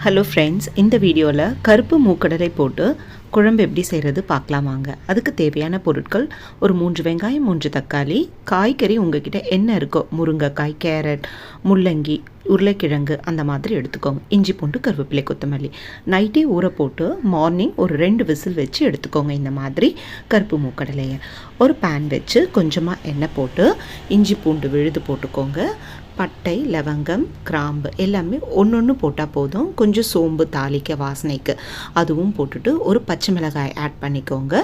Hello friends இந்த வீடியோவில் கருப்பு மூக்கடலை போட்டு குழம்பு எப்படி செய்கிறது பார்க்கலாம் வாங்க. அதுக்கு தேவையான பொருட்கள் ஒரு மூன்று வெங்காயம் மூன்று தக்காளி காய்கறி உங்ககிட்ட என்ன இருக்கோ முருங்கைக்காய் கேரட் முள்ளங்கி உருளைக்கிழங்கு அந்த மாதிரி எடுத்துக்கோங்க. இஞ்சி பூண்டு கருவேப்பிலை கொத்தமல்லி. நைட்டே ஊற போட்டு மார்னிங் ஒரு ரெண்டு விசில் வச்சு எடுத்துக்கோங்க இந்த மாதிரி கருப்பு மூக்கடலையை. ஒரு பேன் வச்சு கொஞ்சமாக எண்ணெய் போட்டு இஞ்சி பூண்டு விழுது போட்டுக்கோங்க. பட்டை லவங்கம் கிராம்பு எல்லாமே ஒன்று ஒன்று போட்டால் போதும். கொஞ்சம் சோம்பு தாளிக்க வாசனைக்கு அதுவும் போட்டுட்டு ஒரு பச்சை பச்சை மிளகாய் ஆட் பண்ணிக்கோங்க.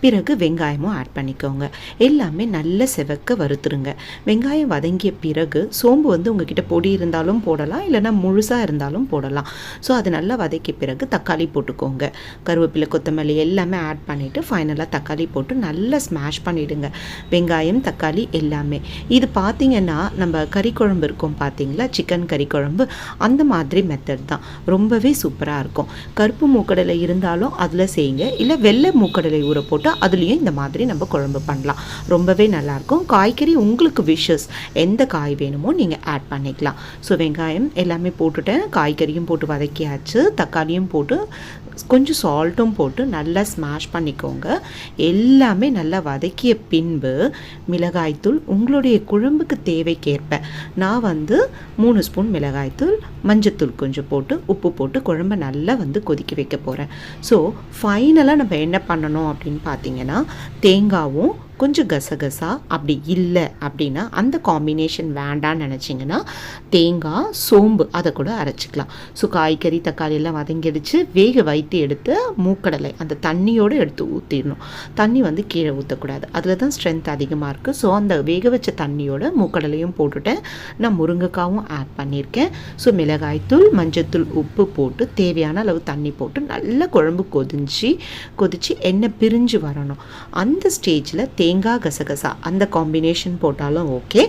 பிறகு வெங்காயமும் ஆட் பண்ணிக்கோங்க. எல்லாமே நல்ல செவக்க வறுத்துருங்க. வெங்காயம் வதங்கிய பிறகு சோம்பு வந்து உங்ககிட்ட பொடி இருந்தாலும் போடலாம் இல்லைனா முழுசாக இருந்தாலும் போடலாம். ஸோ அது நல்லா வதக்கிய பிறகு தக்காளி போட்டுக்கோங்க. கருவேப்பிலை கொத்தமல்லி எல்லாமே ஆட் பண்ணிவிட்டு ஃபைனலாக தக்காளி போட்டு நல்லா ஸ்மாஷ் பண்ணிவிடுங்க வெங்காயம் தக்காளி எல்லாமே. இது பார்த்தீங்கன்னா நம்ம கறி குழம்பு இருக்கும் பார்த்தீங்களா சிக்கன் கறி குழம்பு. அந்த மாதிரி மெத்தட் தான். ரொம்பவே சூப்பராக இருக்கும். கருப்பு மூக்கடலை இருந்தாலும் அதில் செய்யுங்க. இல்லை வெள்ளை மூக்கடலை ஊற போட்டு அதுலேயும் இந்த மாதிரி நம்ம குழம்பு பண்ணலாம். ரொம்பவே நல்லாயிருக்கும். காய்கறி உங்களுக்கு விஷஸ் எந்த காய் வேணுமோ நீங்கள் ஆட் பண்ணிக்கலாம். ஸோ வெங்காயம் எல்லாமே போட்டுட்டேன். காய்கறியும் போட்டு வதக்கியாச்சு. தக்காளியும் போட்டு கொஞ்சம் சால்ட்டும் போட்டு நல்லா ஸ்மாஷ் பண்ணிக்கோங்க. எல்லாமே நல்லா வதக்கிய பின்பு மிளகாய்த்தூள் உங்களுடைய குழம்புக்கு தேவைக்கேற்ப. நான் வந்து மூணு ஸ்பூன் மிளகாய்த்தூள் மஞ்சத்தூள் கொஞ்சம் போட்டு உப்பு போட்டு குழம்ப நல்லா வந்து கொதிக்க வைக்க போகிறேன் ஸோ ஃபைனலாக நம்ம என்ன பண்ணணும் அப்படின்னு பார்த்தீங்கன்னா தேங்காவும் கொஞ்சம் கசகசா அப்படி இல்லை அப்படின்னா அந்த காம்பினேஷன் வேண்டான்னு நினச்சிங்கன்னா தேங்காய் சோம்பு அதை கூட அரைச்சிக்கலாம். ஸோ காய்கறி தக்காளி எல்லாம் வதங்கிடுச்சு. வேக வைத்து எடுத்து மூக்கடலை அந்த தண்ணியோடு எடுத்து ஊற்றிடணும் தண்ணி வந்து கீழே ஊற்றக்கூடாது அதில் தான் ஸ்ட்ரென்த் அதிகமாக இருக்குது ஸோ அந்த வேக வச்ச தண்ணியோட மூக்கடலையும் போட்டுட்டேன். நான் முருங்கைக்காவும் ஆட் பண்ணியிருக்கேன். ஸோ மிளகாய்த்தூள் மஞ்சத்தூள் உப்பு போட்டு தேவையான அளவு தண்ணி போட்டு நல்லா குழம்பு கொதிஞ்சு கொதித்து எண்ணெய் பிரிஞ்சு வரணும். அந்த ஸ்டேஜில் தே தேங்காய் கசகசா. அந்த காம்பினேஷன் போட்டாலும் ஓகே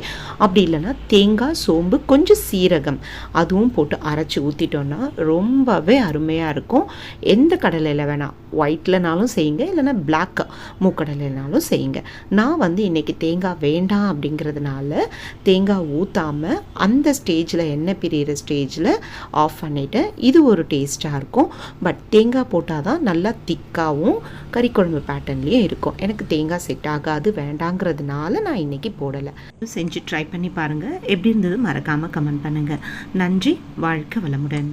அப்படி இல்லைன்னா தேங்காய் சோம்பு கொஞ்சம் சீரகம். அதுவும் போட்டு அரைச்சி ஊற்றிட்டோன்னா ரொம்பவே அருமையாக இருக்கும். எந்த கடலையில் வேணால் ஒயிட்லனாலும் செய்யுங்க இல்லைனா பிளாக் மூக்கடலைனாலும் செய்யுங்க. நான் வந்து இன்றைக்கி தேங்காய் வேண்டாம் அப்படிங்கிறதுனால தேங்காய் ஊற்றாமல் அந்த ஸ்டேஜில் எண்ணெய் பிரியிற ஸ்டேஜில் ஆஃப் பண்ணிவிட்டேன் இது ஒரு டேஸ்ட்டாக இருக்கும். பட் தேங்காய் போட்டால் தான் நல்லா திக்காகவும் கறி குழம்பு பேட்டர்ன்லேயும் இருக்கும். எனக்கு தேங்காய் செட் ஆகாது வேண்டாங்கிறதுனால நான் இன்றைக்கி போடலை. செஞ்சு ட்ரை பண்ணி பாருங்கள் எப்படி இருந்தது மறக்காமல் கமெண்ட் பண்ணுங்கள் நன்றி வாழ்க்கை வளமுடன்.